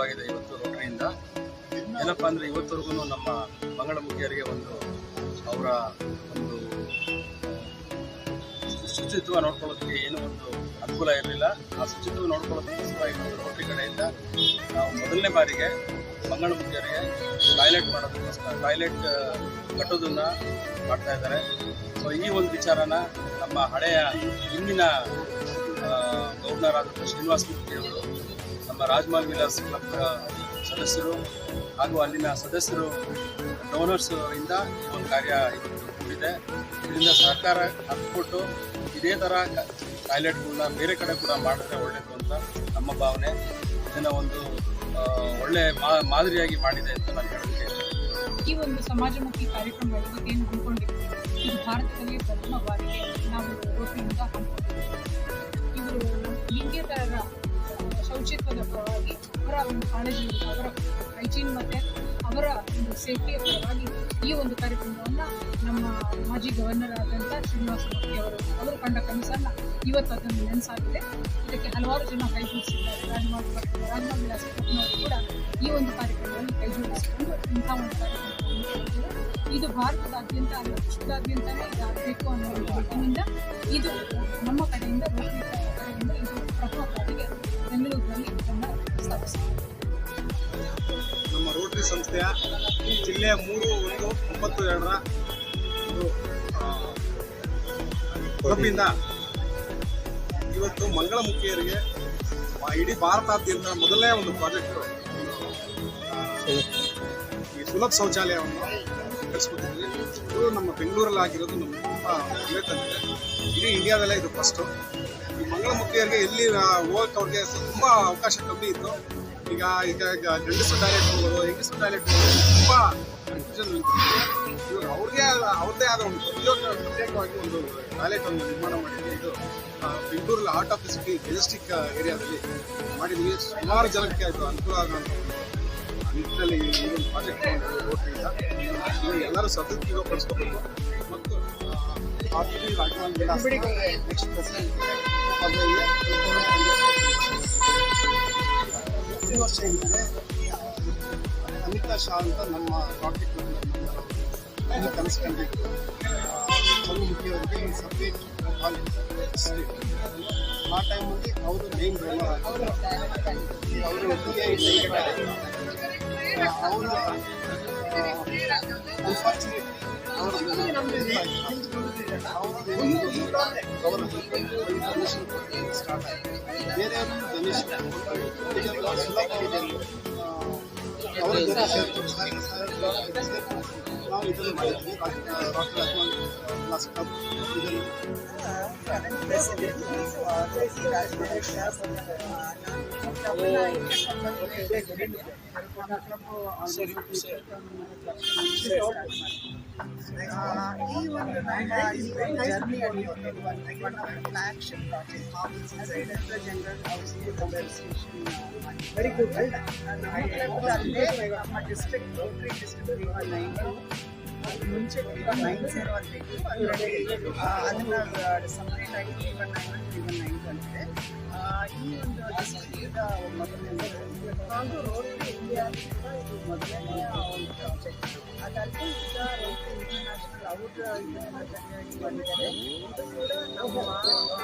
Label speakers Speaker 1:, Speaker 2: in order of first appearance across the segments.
Speaker 1: ಶುರುವಾಗಿದೆ ಇವತ್ತು ರೋಟರಿಯಿಂದ ಏನಪ್ಪ ಅಂದರೆ ಇವತ್ತವರೆಗೂ ನಮ್ಮ ಮಂಗಳಮುಖಿಯರಿಗೆ ಒಂದು ಅವರ ಒಂದು ಶುಚಿತ್ವ ನೋಡ್ಕೊಳ್ಳೋದಕ್ಕೆ ಏನೂ ಒಂದು ಅನುಕೂಲ ಇರಲಿಲ್ಲ. ಆ ಶುಚಿತ್ವ ನೋಡ್ಕೊಳ್ಳೋದಕ್ಕೋಸ್ಕರ ಇವತ್ತು ರೋಟರಿ ಕಡೆಯಿಂದ ನಾವು ಮೊದಲನೇ ಬಾರಿಗೆ ಮಂಗಳಮುಖಿಯರಿಗೆ ಟಾಯ್ಲೆಟ್ ಮಾಡೋದಕ್ಕೋಸ್ಕರ ಟಾಯ್ಲೆಟ್ ಕಟ್ಟೋದನ್ನು ಮಾಡ್ತಾ ಇದ್ದಾರೆ. ಸೊ ಈ ಒಂದು ವಿಚಾರನ ನಮ್ಮ ಹಳೆಯ ಹಿಂದಿನ ಆದಂಥ ಶ್ರೀನಿವಾಸ ಮೂರ್ತಿಯವರು ನಮ್ಮ ರಾಜ್ಮಾಲ್ ವಿಲಾಸ್ ಕ್ಲಬ್ ಸದಸ್ಯರು ಹಾಗೂ ಅಲ್ಲಿನ ಸದಸ್ಯರು, ಡೋನರ್ಸ್ ಇಂದ ಈ ಒಂದು ಕಾರ್ಯ ಇದೆ. ಇದರಿಂದ ಸರ್ಕಾರ ಹತ್ಕೊಟ್ಟು ಇದೇ ಥರ ಟಾಯ್ಲೆಟ್ಗಳನ್ನ ಬೇರೆ ಕಡೆ ಕೂಡ ಮಾಡಿದ್ರೆ ಒಳ್ಳೆಯದು ಅಂತ ನಮ್ಮ ಭಾವನೆ. ಇದನ್ನು ಒಂದು ಒಳ್ಳೆ ಮಾದರಿಯಾಗಿ ಮಾಡಿದೆ ಅಂತ ನಾನು ಇಷ್ಟಪಡ್ತೀನಿ.
Speaker 2: ಈ ಒಂದು ಸಮಾಜಮುಖಿ ಕಾರ್ಯಕ್ರಮ ಏನು ಹಮ್ಮಿಕೊಂಡಿದ್ದೀವಿ ಇದು ಭಾರತದಲ್ಲಿ ಪ್ರಥಮ ಬಾರಿಗೆ ನಾವು ಹಮ್ಮಿಕೊಂಡಿದ್ದೀವಿ ಲಿಂಗೇತರರ ಶೌಚಿತ್ವದ ಪರವಾಗಿ ಅವರ ಒಂದು ಕಾಳಜಿ ಅವರ ಹೈಜೀನ್ ಮತ್ತೆ ಅವರ ಒಂದು ಸೇಫ್ಟಿಯ ಪರವಾಗಿ ಈ ಒಂದು ಕಾರ್ಯಕ್ರಮವನ್ನು ನಮ್ಮ ಮಾಜಿ ಗವರ್ನರ್ ಆದಂಥ ಶ್ರೀನಿವಾಸ ಮೂರ್ತಿ ಅವರು ಅವರು ಕಂಡ ಕನಸನ್ನು ಇವತ್ತು ಅದನ್ನು ನೆನೆಸಾಗಿದೆ ಇದಕ್ಕೆ ಹಲವಾರು ಜನ ಕೈ ಜೋಡಿಸಿದ್ದಾರೆ ರಾಜಮಾರ್ಗ ರಾಜಮಾರ್ಗ ವಿಲಾಸ ಕೂಡ ಈ ಒಂದು ಕಾರ್ಯಕ್ರಮದಲ್ಲಿ ಕೈ ಜೋಡಿಸಿಕೊಂಡು ಇಂಥ ಒಂದು ಕಾರ್ಯಕ್ರಮ. ಇದು ಭಾರತದಾದ್ಯಂತ ಅಲ್ಲ, ವಿಶ್ವದಾದ್ಯಂತನೇ ಇದಾಗಬೇಕು ಅನ್ನೋ ಒಂದು ಇದು ನಮ್ಮ ಕಡೆಯಿಂದ ಕಡೆಯಿಂದ ಇದು
Speaker 3: ನಮ್ಮ ರೋಟರಿ ಸಂಸ್ಥೆಯ ಈ ಜಿಲ್ಲೆಯ ಮೂರು ಒಂದು ಒಂಬತ್ತು ಎರಡರ ಒಂದು ಇವತ್ತು ಮಂಗಳಮುಖಿಯರಿಗೆ ಮುಖಿಯರಿಗೆ ಇಡೀ ಭಾರತಾದ್ಯಂತ ಮೊದಲನೇ ಒಂದು ಪ್ರಾಜೆಕ್ಟ್ ಈ ಸುಲಭ ಶೌಚಾಲಯವನ್ನು ಕಳಿಸ್ಕೊಟ್ಟಿದ್ವಿ ಇದು ನಮ್ಮ ಬೆಂಗಳೂರಲ್ಲಿ ಆಗಿರೋದು ನಮ್ಮ ತುಂಬ ತಂದಿದೆ. ಇಡೀ ಇಂಡಿಯಾದಲ್ಲೇ ಇದು ಫಸ್ಟು ಮಂಗಳಮುಖಿಯರಿಗೆ ಎಲ್ಲಿ ಹೋಗಕ್ಕೆ ಅವ್ರಿಗೆ ತುಂಬ ಅವಕಾಶ ಕಮ್ಮಿ ಇತ್ತು ಈಗ ಈಗ ಗಂಡಸು ಟಾಯ್ಲೆಟ್ ಹೋಗೋದು ಹೆಂಗಸು ಟಾಯ್ಲೆಟ್ ಹೋಗೋದು ತುಂಬ ಕನ್ಫ್ಯೂಷನ್ ಇವಾಗ ಅವ್ರಿಗೆ ಅವ್ರದ್ದೇ ಆದ ಒಂದು ಪ್ರತಿಯೊಂದು ಪ್ರತ್ಯೇಕವಾಗಿ ಒಂದು ಟಾಯ್ಲೆಟ್ ಒಂದು ನಿರ್ಮಾಣ ಮಾಡಿದ್ವಿ ಇದು ಬೆಂಗಳೂರಲ್ಲಿ art of the city Majestic ಏರಿಯಾದಲ್ಲಿ ಮಾಡಿದ್ವಿ ಸುಮಾರು ಜನಕ್ಕೆ ಆಯಿತು ಅನುಕೂಲ ಆಗುವಂಥ ಒಂದು ನಿಟ್ಟಿನಲ್ಲಿ ಈ ಒಂದು ಪ್ರಾಜೆಕ್ಟ್ ರೋಟರಿಯಿಂದ ಎಲ್ಲರೂ ಎಲ್ಲರೂ ಸದುಪಯೋಗಪಡಿಸ್ಕೋಬೇಕು ಮತ್ತು ನೆಕ್ಸ್ಟ್ ಪ್ರೆಸಿಡೆಂಟ್ ಪ್ರತಿ ವರ್ಷ ಏನಿದೆ? ಅನಿತಾ ಶಾ ಅಂತ ನಮ್ಮ ರಾಕೆಟ್ ಇಲ್ಲಿ ಕನಸ್ಕೊಂಡಿದ್ದು ಚಂದ್ರಮುಖಿಯವರಿಗೆ ಸಪ್ರೇಟ್ ಕಾಲೇಜ್ ಆ ಟೈಮಲ್ಲಿ ಅವರು ಮೇನ್ ಡೋನರ್ ಅವರು ಅವರು ಅನ್ಫಾರ್ಚುನೇಟ್ಲಿ ನಾವು ಇದನ್ನು ಮಾಡಿದ್ವಿ ಡಾಕ್ಟರ್ ಅಹ್ಮದ್ ಕ್ಲಾಸ್ ಕ್ಲಬ್ ಇದನ್ನು
Speaker 4: ಈ ಒಂದು ನನ್ನ ಈ ಜರ್ನಿಯಲ್ಲಿ ಒಂದು one of flagship project general housing association very good ಅಲ್ಲೇ ನಮ್ಮ ಡಿಸ್ಟ್ರಿಕ್ಟ್ ರೋಟರಿ ಡಿಸ್ಟ್ರಿಕ್ಟ್ ನೈನ್ ಮುಂಚೆ ನೈನ್ ಜೀರೋ ಅಂತ ಇತ್ತು ಅದರಲ್ಲಿ ಅದನ್ನ ಸಪ್ರೇಟ್ ಆಗಿ three one nine one three one nine ಬಂದಿದೆ ಹಾಗೂ ರೋಟರಿ ಇಂಡಿಯಾ ಇದು ಮೊದಲನೇ ಒಂದು ಪ್ರಾಜೆಕ್ಟ್ ಅದಲ್ಲದೆ ಈಗ ರೋಟರಿ ಇಂಟರ್ನ್ಯಾಷನಲ್ ಅವ್ರ ಇದನ್ನ ಜನರಿಗೆ ಬಂದಿದ್ದಾರೆ ಇದು ಕೂಡ ನಮ್ಮ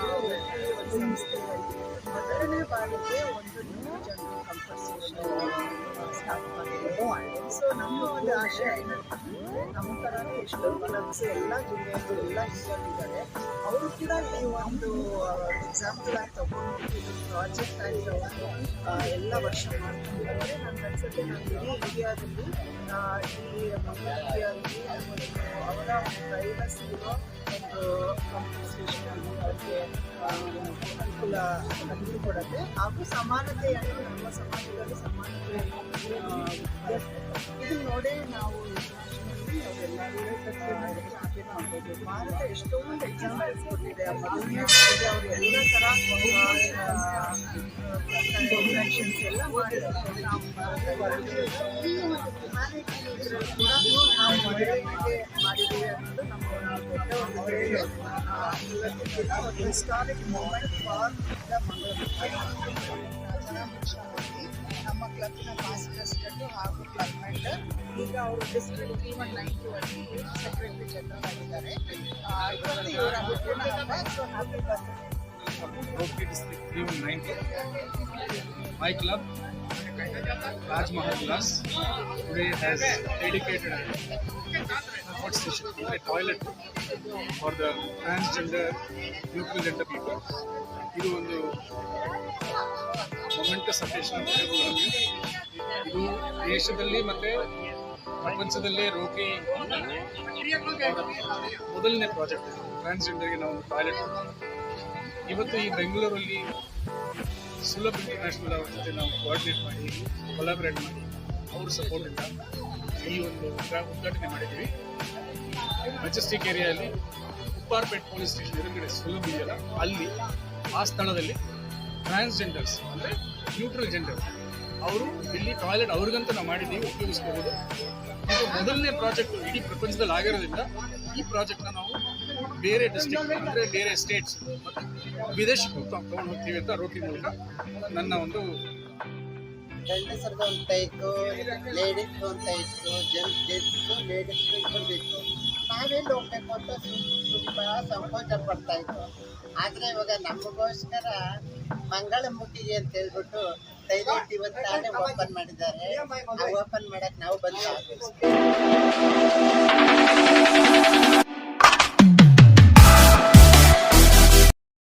Speaker 4: ರೋಟರಿ ಒಂದು ಸಂಸ್ಥೆಯಲ್ಲಿ ಮೊದಲನೇ ಬಾರಿಗೆ ಒಂದು ನ್ಯೂ ಜನರಲ್ ಕಂಪಲ್ಸೇಷನ್ ಸ್ಟಾರ್ಟ್ ಮಾಡಿದೆ ಸೊ ನಮ್ಮ ಒಂದು ಆಶಯ ಏನಂತಂದ್ರೆ ನಮ್ಮ ಥರನೇ ಎಷ್ಟೋ ಕ್ಲಬ್ಸ್ ಎಲ್ಲ ಜಿಲ್ಲೆಯಲ್ಲೂ ಎಲ್ಲ ಇದ್ದಾರೆ ಅವರು ಕೂಡ ಈ ಒಂದು ಎಕ್ಸಾಂಪಲ್ ಆಗಿ ತಗೊಂಡು ಇದು ಪ್ರಾಜೆಕ್ಟ್ ಆಗಿರೋ ಎಲ್ಲ ವರ್ಷ ಮಾಡ್ತಿದ್ದಾರೆ ನನ್ನ ಅನ್ಸುತ್ತೆ ನಾನು ಇಡೀ ಇಂಡಿಯಾದಲ್ಲಿ ಈ ಒಂದು ಅವರ ಪ್ರೈವಸಿ ಒಂದು ಕಾಂಪನ್ಸೇಷನ್ ಅವ್ರಿಗೆ ಅನುಕೂಲ ತಂದುಕೊಡುತ್ತೆ ಹಾಗೂ ಸಮಾನತೆಯನ್ನು ನಮ್ಮ ಸಮಾಜದಲ್ಲಿ ಸಮಾನತೆಯನ್ನು ಇದನ್ನು ಇದೆ. ನೋಡೇ ನಾವು ಭಾರತ ಎಷ್ಟೊಂದು ಎಕ್ಸಾಂಪಲ್ಸ್ ಕೊಟ್ಟಿದೆ ಆ ಮೊದಲನೇ ಬಾರಿಗೆ ಅವರು ಎಲ್ಲ ಥರ ಇನ್ವೆನ್ಷನ್ಸ್ ಎಲ್ಲ ಮಾಡಿದ್ದಾರೆ ನಾವು ಭಾರತದಲ್ಲಿ ಈ ಒಂದು ಹ್ಯುಮ್ಯಾನಿಟಿ ಇದರಲ್ಲಿ ಕೂಡ ನಾವು ಮೊದಲಿಗೆ ಮಾಡಿದ್ದೀವಿ ಅನ್ನೋದು ನಮ್ಮ ದೊಡ್ಡ ಒಂದು ಹೇಳಿ ಇವತ್ತಿನ ಒಂದು historic moment for the Mangaluru club made ಈಗ ಅವರು district three one nine two ಅಲ್ಲಿ ಸೆಕ್ರೆಟರಿ ಜನರಲ್ ಆಗಿದ್ದಾರೆ ಆ, ಇವತ್ತು ಇವರ ಹುಟ್ಟಿನ ಹಬ್ಬ so happy birthday
Speaker 5: Rocky District 319. My club, Raj Mahal Glass, today has dedicated hot station, a toilet for the transgender, neutral gender people. ಇದು ಒಂದು ಮೊಮೆಂಟಸ್ ಅಕೇಶನ್ ಇದು ದೇಶದಲ್ಲಿ ಮತ್ತೆ ಪ್ರಪಂಚದಲ್ಲೇ ರೋಗಿ ಮೊದಲನೇ ಪ್ರಾಜೆಕ್ಟ್ ಟ್ರಾನ್ಸ್ಜೆಂಡರ್ಗೆ ನಾವು ಟಾಯ್ಲೆಟ್ ಇವತ್ತು ಈ ಬೆಂಗಳೂರಲ್ಲಿ ಸುಲಭ ಇಂಟರ್ನ್ಯಾಷನಲ್ ಅವರ ಜೊತೆ ನಾವು ಕೋಆರ್ಡಿನೇಟ್ ಮಾಡಿ ಕೊಲಾಬ್ರೇಟ್ ಮಾಡಿ, ಅವ್ರ ಸಪೋರ್ಟಿಂದ ಈ ಒಂದು ಉದ್ಘಾ- ಉದ್ಘಾಟನೆ ಮಾಡಿದ್ವಿ ಮೆಜೆಸ್ಟಿಕ್ ಏರಿಯಾದಲ್ಲಿ ಉಪ್ಪಾರ್ಪೇಟ್ ಪೊಲೀಸ್ ಸ್ಟೇಷನ್ ಎದುರುಗಡೆ ಸುಲಭ ಇದೆಯಲ್ಲ, ಅಲ್ಲಿ ಆ ಸ್ಥಳದಲ್ಲಿ ಟ್ರಾನ್ಸ್ಜೆಂಡರ್ಸ್ ಅಂದರೆ ನ್ಯೂಟ್ರಲ್ ಜೆಂಡರ್ ಅವರು ಇಲ್ಲಿ ಟಾಯ್ಲೆಟ್ ಅವ್ರಿಗಂತ ನಾವು ಮಾಡಿದ್ದೀವಿ, ಉಪಯೋಗಿಸ್ಕೋಬೋದು. ಇದು ಮೊದಲನೇ ಪ್ರಾಜೆಕ್ಟ್ ಇಡೀ ಪ್ರಪಂಚದಲ್ಲಿ ಆಗಿರೋದ್ರಿಂದ ಈ ಪ್ರಾಜೆಕ್ಟ್ನ ನಾವು ಬೇರೆ ಡಿಸ್ಟ್ರಿಕ್ಟ್ ಅಂದರೆ ಬೇರೆ ಸ್ಟೇಟ್ಸ್ ಮತ್ತು ವಿದೇಶಕ್ಕೆ ತಗೊಂಡು ಹೋಗ್ತೀವಿ ಅಂತ ರೋಟಿ ಮೂಲಕ ನನ್ನ ಒಂದು
Speaker 6: ಗಂಡಸರದು ಅಂತ ಇತ್ತು ಲೇಡೀಸ್ದು ಅಂತ ಇತ್ತು ಜೆಂಟ್ಸ್ ಜೆಂಟ್ಸ್ ಲೇಡೀಸ್ ಇತ್ತು. ನಾವೆಲ್ಲಿ ಹೋಗ್ಬೇಕು ಅಂತ ತುಂಬ ಸಂಕೋಚ ಪಡ್ತಾ ಇತ್ತು ಆದರೆ ಇವಾಗ ನಮಗೋಸ್ಕರ ಮಂಗಳಮುಖಿಗೆ ಅಂತ ಹೇಳ್ಬಿಟ್ಟು ಟೈಲೆಟ್ ಇವತ್ತಾನೆ ಓಪನ್ ಮಾಡಿದ್ದಾರೆ. ಓಪನ್ ಮಾಡಕ್ಕೆ ನಾವು ಬಂದು